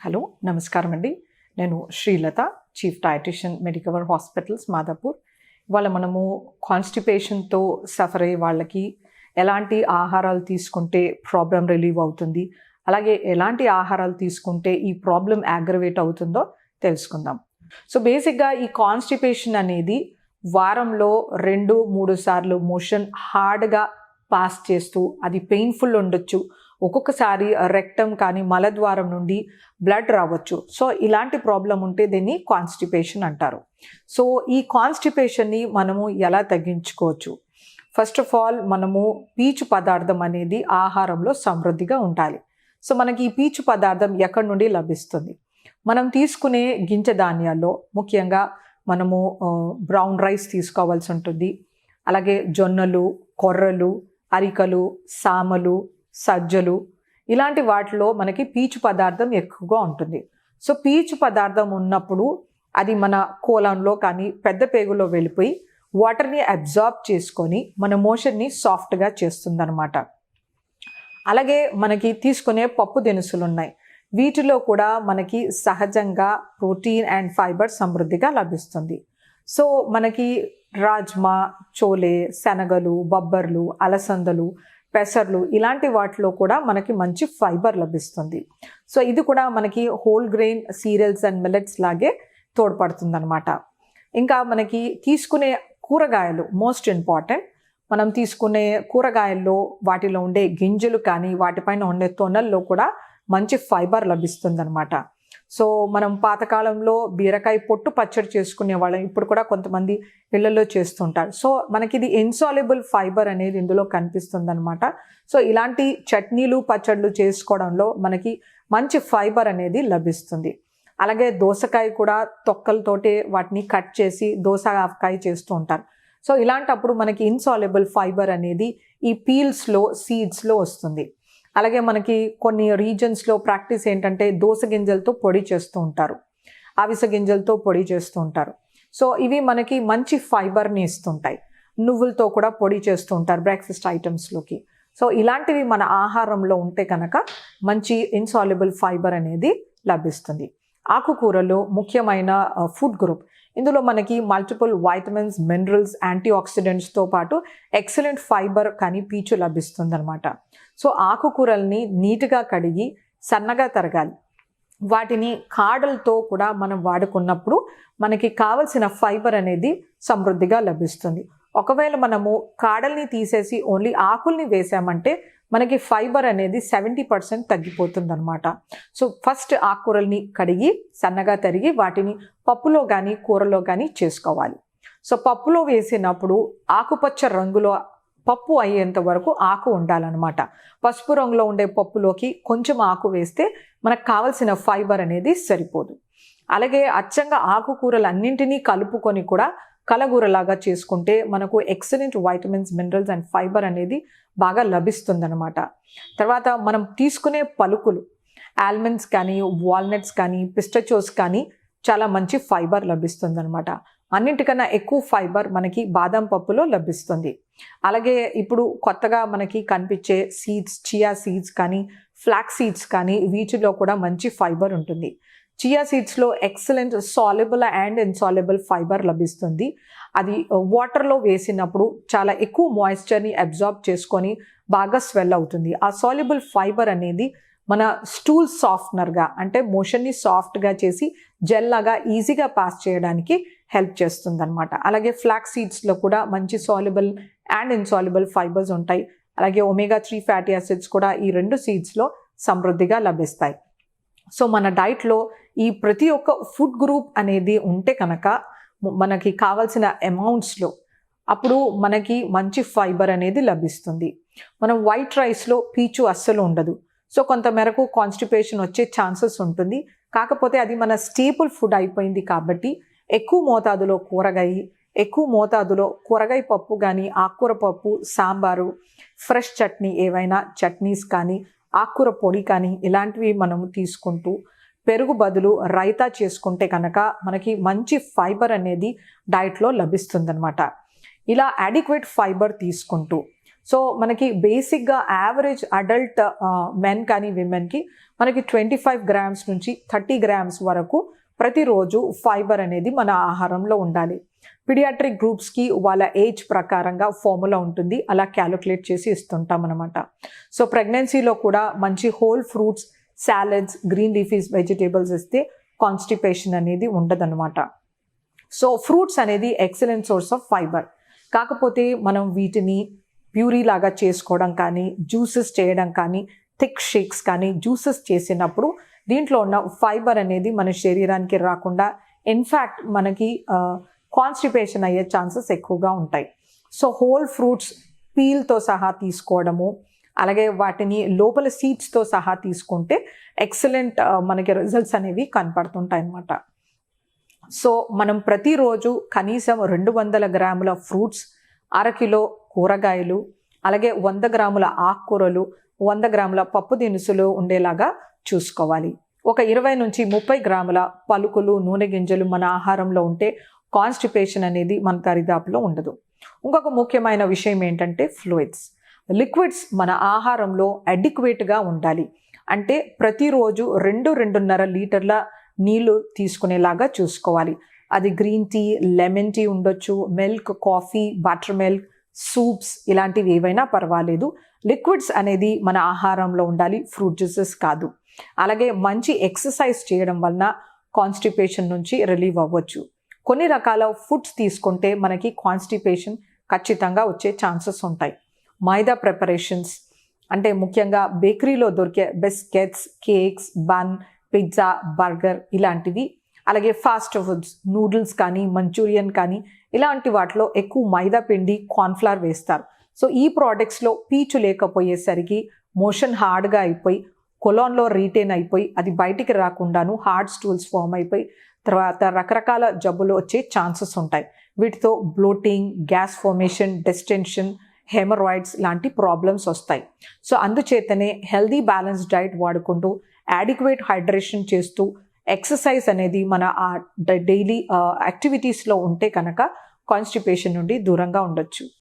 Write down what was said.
Hello నమస్కారం అండి. నేను Srilatha chief dietitian Medicover hospitals Madhapur. ఇవాళ మనము కాన్స్టిపేషన్తో సఫర్ అయ్యే వాళ్ళకి ఎలాంటి ఆహారాలు తీసుకుంటే ప్రాబ్లం రిలీవ్ అవుతుంది అలాగే ఎలాంటి ఆహారాలు తీసుకుంటే ఈ ప్రాబ్లం యాగ్రవేట్ అవుతుందో తెలుసుకుందాం. సో బేసిక్గా ఈ కాన్స్టిపేషన్ అనేది వారంలో రెండు మూడు సార్లు మోషన్ హార్డ్గా పాస్ చేస్తూ అది పెయిన్ఫుల్ ఉండొచ్చు ఒక్కొక్కసారి రెక్టం కానీ మలద్వారం నుండి బ్లడ్ రావచ్చు. సో ఇలాంటి ప్రాబ్లం ఉంటే దీన్ని కాన్స్టిపేషన్ అంటారు. సో ఈ కాన్స్టిపేషన్ని మనము ఎలా తగ్గించుకోవచ్చు? ఫస్ట్ ఆఫ్ ఆల్ మనము పీచు పదార్థం అనేది ఆహారంలో సమృద్ధిగా ఉండాలి. సో మనకి ఈ పీచు పదార్థం ఎక్కడి నుండి లభిస్తుంది? మనం తీసుకునే గింజ ధాన్యాల్లో ముఖ్యంగా మనము బ్రౌన్ రైస్ తీసుకోవాల్సి ఉంటుంది. అలాగే జొన్నలు కొర్రలు అరికలు సామలు సజ్జలు ఇలాంటి వాటిలో మనకి పీచు పదార్థం ఎక్కువగా ఉంటుంది. సో పీచు పదార్థం ఉన్నప్పుడు అది మన కోలంలో కానీ పెద్ద పేగులో వెళ్ళిపోయి వాటర్ని అబ్జార్బ్ చేసుకొని మన మోషన్ని సాఫ్ట్గా చేస్తుందనమాట అలాగే మనకి తీసుకునే పప్పు దినుసులు ఉన్నాయి. వీటిలో కూడా మనకి సహజంగా ప్రోటీన్ అండ్ ఫైబర్ సమృద్ధిగా లభిస్తుంది. సో మనకి రాజ్మా చోలే శనగలు బొబ్బర్లు అలసందలు పెసర్లు ఇలాంటి వాటిలో కూడా మనకి మంచి ఫైబర్ లభిస్తుంది. సో ఇది కూడా మనకి whole grain cereals and millets లాగే తోడ్పడుతుంది అనమాట ఇంకా మనకి తీసుకునే కూరగాయలు మోస్ట్ ఇంపార్టెంట్. మనం తీసుకునే కూరగాయల్లో వాటిలో ఉండే గింజలు కానీ వాటిపైన ఉండే తొనల్లో కూడా మంచి ఫైబర్ లభిస్తుంది అనమాట సో మనం పాతకాలంలో బీరకాయ పొట్టు పచ్చడి చేసుకునే వాళ్ళం. ఇప్పుడు కూడా కొంతమంది ఇళ్ళలో చేస్తుంటారు. సో మనకి ఇది ఇన్సాల్యుబుల్ ఫైబర్ అనేది ఇందులో కనిపిస్తుంది అనమాట సో ఇలాంటి చట్నీలు పచ్చళ్ళు చేసుకోవడంలో మనకి మంచి ఫైబర్ అనేది లభిస్తుంది. అలాగే దోసకాయ కూడా తొక్కలతోటే వాటిని కట్ చేసి దోసకాయ చేస్తూ ఉంటారు. సో ఇలాంటప్పుడు మనకి ఇన్సాల్యుబుల్ ఫైబర్ అనేది ఈ పీల్స్లో సీడ్స్లో వస్తుంది. అలాగే మనకి కొన్ని రీజన్స్లో ప్రాక్టీస్ ఏంటంటే దోస గింజలతో పొడి చేస్తూ ఉంటారు. అవిస గింజలతో పొడి చేస్తూ ఉంటారు. సో ఇవి మనకి మంచి ఫైబర్ని ఇస్తుంటాయి. నువ్వులతో కూడా పొడి చేస్తూ ఉంటారు బ్రేక్ఫాస్ట్ ఐటమ్స్లోకి సో ఇలాంటివి మన ఆహారంలో ఉంటే కనుక మంచి ఇన్సాల్యుబుల్ ఫైబర్ అనేది లభిస్తుంది. ఆకుకూరలు ముఖ్యమైన ఫుడ్ గ్రూప్ ఇందులో మనకి మల్టిపుల్ వైటమిన్స్ మినరల్స్ యాంటీ ఆక్సిడెంట్స్తో పాటు ఎక్సలెంట్ ఫైబర్ కానీ పీచు లభిస్తుంది అనమాట సో ఆకుకూరల్ని నీట్గా కడిగి సన్నగా తరగాలి. వాటిని కాడలతో కూడా మనం వాడుకున్నప్పుడు మనకి కావలసిన ఫైబర్ అనేది సమృద్ధిగా లభిస్తుంది. ఒకవేళ మనము కాడల్ని తీసేసి ఓన్లీ ఆకుల్ని వేసామంటే మనకి ఫైబర్ అనేది సెవెంటీ పర్సెంట్ తగ్గిపోతుంది అనమాట సో ఫస్ట్ ఆకుకూరల్ని కడిగి సన్నగా తరిగి వాటిని పప్పులో కానీ కూరలో కానీ చేసుకోవాలి. సో పప్పులో వేసినప్పుడు ఆకుపచ్చ రంగులో పప్పు అయ్యేంత వరకు ఆకు ఉండాలన్నమాట. పసుపు రంగులో ఉండే పప్పులోకి కొంచెం ఆకు వేస్తే మనకు కావలసిన ఫైబర్ అనేది సరిపోదు. అలాగే అచ్చంగా ఆకుకూరలు అన్నింటినీ కలుపుకొని కూడా కలగూరలాగా చేసుకుంటే మనకు excellent vitamins minerals and fibre అనేది బాగా లభిస్తుందన్నమాట. తర్వాత మనం తీసుకునే పలుకులు ఆల్మండ్స్ కానీ వాల్నట్స్ కానీ పిస్టచోస్ కానీ చాలా మంచి ఫైబర్ లభిస్తుందన్నమాట. అన్నింటికన్నా ఎక్కువ ఫైబర్ మనకి బాదం పప్పులో లభిస్తుంది. అలాగే ఇప్పుడు కొత్తగా మనకి కనిపించే సీడ్స్ చియా సీడ్స్ కానీ ఫ్లాక్ సీడ్స్ కానీ వీటిలో కూడా మంచి ఫైబర్ ఉంటుంది. Chia సీడ్స్లో excellent soluble and insoluble fibre లభిస్తుంది. అది వాటర్లో వేసినప్పుడు చాలా ఎక్కువ మాయిశ్చర్ని అబ్జార్బ్ చేసుకొని బాగా స్వెల్ అవుతుంది. ఆ సాల్యుబుల్ ఫైబర్ అనేది మన స్టూల్ సాఫ్ట్నర్గా అంటే మోషన్ని సాఫ్ట్గా చేసి జెల్ లాగా ఈజీగా పాస్ చేయడానికి హెల్ప్ చేస్తుంది అనమాట అలాగే ఫ్లాక్ సీడ్స్లో కూడా మంచి సాల్యుబుల్ అండ్ ఇన్సాల్యుబుల్ ఫైబర్స్ ఉంటాయి. అలాగే ఒమేగా త్రీ ఫ్యాటీ యాసిడ్స్ కూడా ఈ రెండు సీడ్స్లో సమృద్ధిగా లభిస్తాయి. సో మన డైట్లో ఈ ప్రతి ఒక్క ఫుడ్ గ్రూప్ అనేది ఉంటే కనుక మనకి కావాల్సిన అమౌంట్స్లో అప్పుడు మనకి మంచి ఫైబర్ అనేది లభిస్తుంది. మనం వైట్ రైస్లో పీచు అస్సలు ఉండదు. సో కొంత మేరకు కాన్స్టిపేషన్ వచ్చే ఛాన్సెస్ ఉంటుంది. కాకపోతే అది మన స్టేపుల్ ఫుడ్ అయిపోయింది కాబట్టి ఎక్కువ మోతాదులో కూరగాయ ఎక్కువ మోతాదులో కూరగాయ పప్పు కానీ ఆకుకూర పప్పు సాంబారు ఫ్రెష్ చట్నీ ఏవైనా చట్నీస్ కానీ ఆకుకూర పొడి కానీ ఇలాంటివి మనము తీసుకుంటూ పెరుగు బదులు రైతా చేసుకుంటే కనుక మనకి మంచి ఫైబర్ అనేది డైట్లో లభిస్తుందనమాట ఇలా అడిక్వేట్ ఫైబర్ తీసుకుంటూ. సో మనకి బేసిక్గా యావరేజ్ అడల్ట్ మెన్ కానీ విమెన్కి మనకి ట్వంటీ ఫైవ్ గ్రామ్స్ నుంచి థర్టీ గ్రామ్స్ వరకు ప్రతిరోజు ఫైబర్ అనేది మన ఆహారంలో ఉండాలి. పిడియాట్రిక్ గ్రూప్స్కి వాళ్ళ ఏజ్ ప్రకారంగా ఫార్ములా ఉంటుంది. అలా క్యాలిక్యులేట్ చేసి ఇస్తుంటాం అనమాట సో ప్రెగ్నెన్సీలో కూడా మంచి whole fruits salads green leafies vegetables ఇస్తే కాన్స్టిపేషన్ అనేది ఉండదన్నమాట. సో ఫ్రూట్స్ అనేది ఎక్సలెంట్ సోర్స్ ఆఫ్ ఫైబర్. కాకపోతే మనం వీటిని ప్యూరీ లాగా చేసుకోవడం కానీ జ్యూసెస్ చేయడం కానీ థిక్ షేక్స్ కానీ జ్యూసెస్ చేసినప్పుడు దీంట్లో ఉన్న ఫైబర్ అనేది మన శరీరానికి రాకుండా ఇన్ఫ్యాక్ట్ మనకి కాన్స్టిపేషన్ అయ్యే ఛాన్సెస్ ఎక్కువగా ఉంటాయి. సో హోల్ ఫ్రూట్స్ పీల్తో సహా తీసుకోవడము అలాగే వాటిని లోపల సీడ్స్తో సహా తీసుకుంటే ఎక్సలెంట్ మనకి రిజల్ట్స్ అనేవి కనపడుతుంటాయి అన్నమాట. సో మనం ప్రతిరోజు కనీసం రెండు వందల గ్రాముల ఫ్రూట్స్ అరకిలో కూరగాయలు అలాగే వంద గ్రాముల ఆకుకూరలు వంద గ్రాముల పప్పు దినుసులు ఉండేలాగా చూసుకోవాలి. ఒక ఇరవై నుంచి ముప్పై గ్రాముల పలుకులు నూనె గింజలు మన ఆహారంలో ఉంటే కాన్స్టిపేషన్ అనేది మన దరిదాపులో ఉండదు. ఇంకొక ముఖ్యమైన విషయం ఏంటంటే ఫ్లూయిడ్స్ లిక్విడ్స్ మన ఆహారంలో అడిక్వేట్గా ఉండాలి. అంటే ప్రతిరోజు రెండు రెండున్నర లీటర్ల నీళ్ళు తీసుకునేలాగా చూసుకోవాలి. అది గ్రీన్ టీ లెమన్ టీ ఉండొచ్చు milk coffee buttermilk soups ఇలాంటివి ఏవైనా పర్వాలేదు. లిక్విడ్స్ అనేది మన ఆహారంలో ఉండాలి ఫ్రూట్ జ్యూసెస్ కాదు. అలాగే మంచి ఎక్సర్సైజ్ చేయడం వలన కాన్స్టిపేషన్ నుంచి రిలీవ్ అవ్వచ్చు. కొన్ని రకాల ఫుడ్స్ తీసుకుంటే మనకి కాన్స్టిపేషన్ ఖచ్చితంగా వచ్చే ఛాన్సెస్ ఉంటాయి. మైదా ప్రిపరేషన్స్ అంటే ముఖ్యంగా బేకరీలో దొరికే biscuits cakes bun pizza burger ఇలాంటివి అలాగే ఫాస్ట్ ఫుడ్స్ నూడిల్స్ కానీ మంచూరియన్ కానీ ఇలాంటి వాటిలో ఎక్కువ మైదా పిండి కార్న్ఫ్లవర్ వేస్తారు. సో ఈ ప్రోడక్ట్స్లో పీచు లేకపోయేసరికి మోషన్ హార్డ్గా అయిపోయి కొలాన్లో రీటైన్ అయిపోయి అది బయటికి రాకుండాను హార్డ్ స్టూల్స్ ఫామ్ అయిపోయి తర్వాత రకరకాల జబ్బులు వచ్చే ఛాన్సెస్ ఉంటాయి. వీటితో bloating gas formation distension hemorrhoids లాంటి ప్రాబ్లమ్స్ వస్తాయి. సో అందుచేతనే హెల్దీ బ్యాలెన్స్ డైట్ వాడుకుంటూ యాడిక్వేట్ హైడ్రేషన్ చేస్తూ ఎక్సర్సైజ్ అనేది మన ఆ డైలీ యాక్టివిటీస్లో ఉంటే కనుక కాన్స్టిపేషన్ నుండి దూరంగా ఉండొచ్చు.